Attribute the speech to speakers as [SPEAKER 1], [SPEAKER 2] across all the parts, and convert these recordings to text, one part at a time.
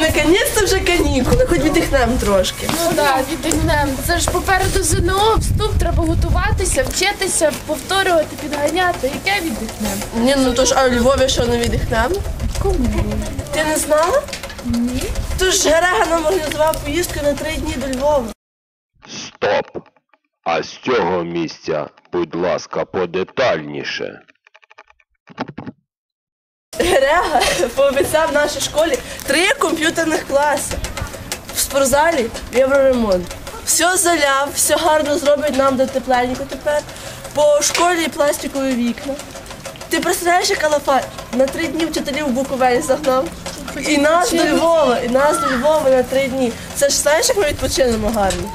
[SPEAKER 1] наконець-то вже канікули, хоч віддихнемо трошки.
[SPEAKER 2] Ну так, відігнемо. Це ж попереду ЗНО, вступ, треба готуватися, вчитися, повторювати, підганяти. Яке віддихнемо?
[SPEAKER 1] Ні, ну то ж, а у Львові що не віддихнемо?
[SPEAKER 2] Кому?
[SPEAKER 1] Ти не знала?
[SPEAKER 2] Ні.
[SPEAKER 1] Тож Герега нам організував поїздку на три дні до Львова.
[SPEAKER 3] Стоп! А з цього місця, будь ласка, подетальніше.
[SPEAKER 1] Герега пообіцяв нашій школі три комп'ютерних класи. В спортзалі євроремонт. Все заляв, все гарно зробить нам до тепленько тепер. По школі пластикові вікна. Ти представляєш, яка лафа на три дні вчителів в Буковель загнав. І нас до Львова, і нас до Львова на три дні. Це ж знаєш, як ми відпочинемо гарно.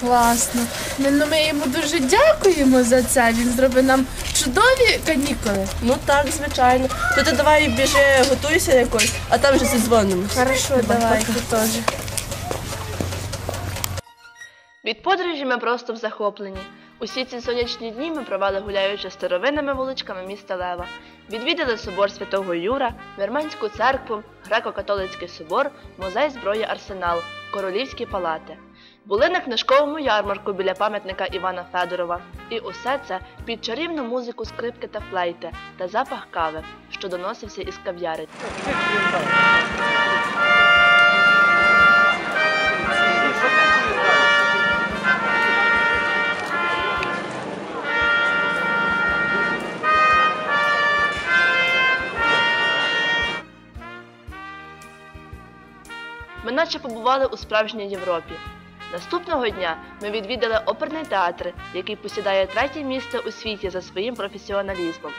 [SPEAKER 2] Класно. Ну, ну, ми йому дуже дякуємо за це. Він зробив нам чудові канікули.
[SPEAKER 1] Ну так, звичайно. То ти давай біжи, готуйся якось, а там вже зідзвонимо.
[SPEAKER 2] Хорошо, давай, ти теж.
[SPEAKER 4] Від подорожі ми просто в захопленні. Усі ці сонячні дні ми провели гуляючи старовинними вуличками міста Лева. Відвідали собор святого Юра, Вірменську церкву, греко-католицький собор, музей зброї Арсенал, королівські палати. Були на книжковому ярмарку біля пам'ятника Івана Федорова. І усе це під чарівну музику скрипки та флейти та запах кави, що доносився із кав'яри. Ми наче побували у справжній Європі. Наступного дня ми відвідали оперний театр, який посідає третє місце у світі за своїм професіоналізмом.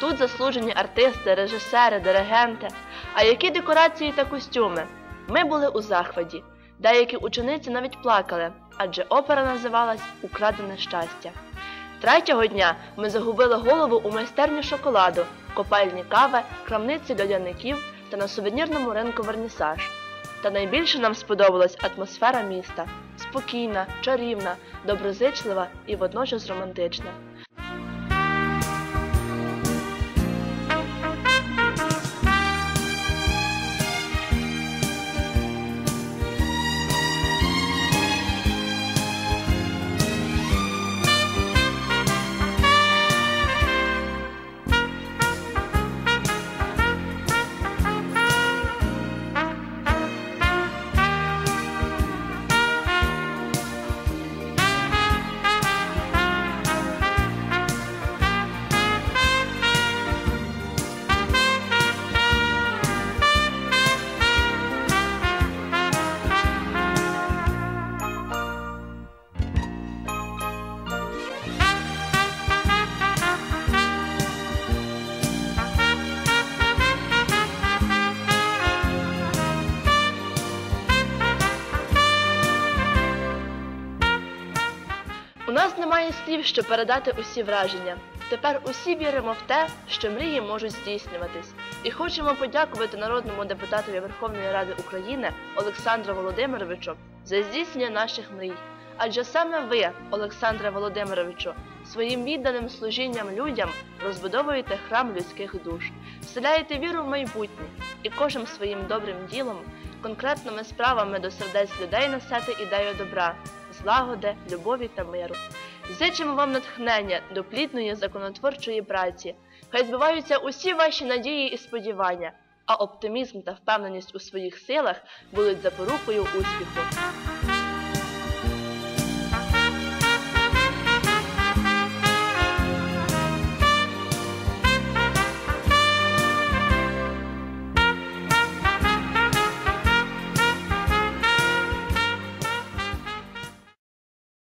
[SPEAKER 4] Тут заслужені артисти, режисери, диригенти. А які декорації та костюми? Ми були у захваті. Деякі учениці навіть плакали, адже опера називалась Украдене щастя. Третього дня ми загубили голову у майстерні шоколаду, копальні кави, крамниці льодяників та на сувенірному ринку вернісаж. Та найбільше нам сподобалась атмосфера міста спокійна, чарівна, доброзичлива і водночас романтична. Немає слів, щоб передати усі враження. Тепер усі віримо в те, що мрії можуть здійснюватись. І хочемо подякувати народному депутатові Верховної Ради України Олександру Володимировичу за здійснення наших мрій. Адже саме ви, Олександре Володимировичу, своїм відданим служінням людям розбудовуєте храм людських душ, вселяєте віру в майбутнє і кожним своїм добрим ділом, конкретними справами до сердець людей несете ідею добра, злагоди, любові та миру. Зичимо вам натхнення до плідної законотворчої праці. Хай збиваються усі ваші надії і сподівання, а оптимізм та впевненість у своїх силах будуть запорукою успіху.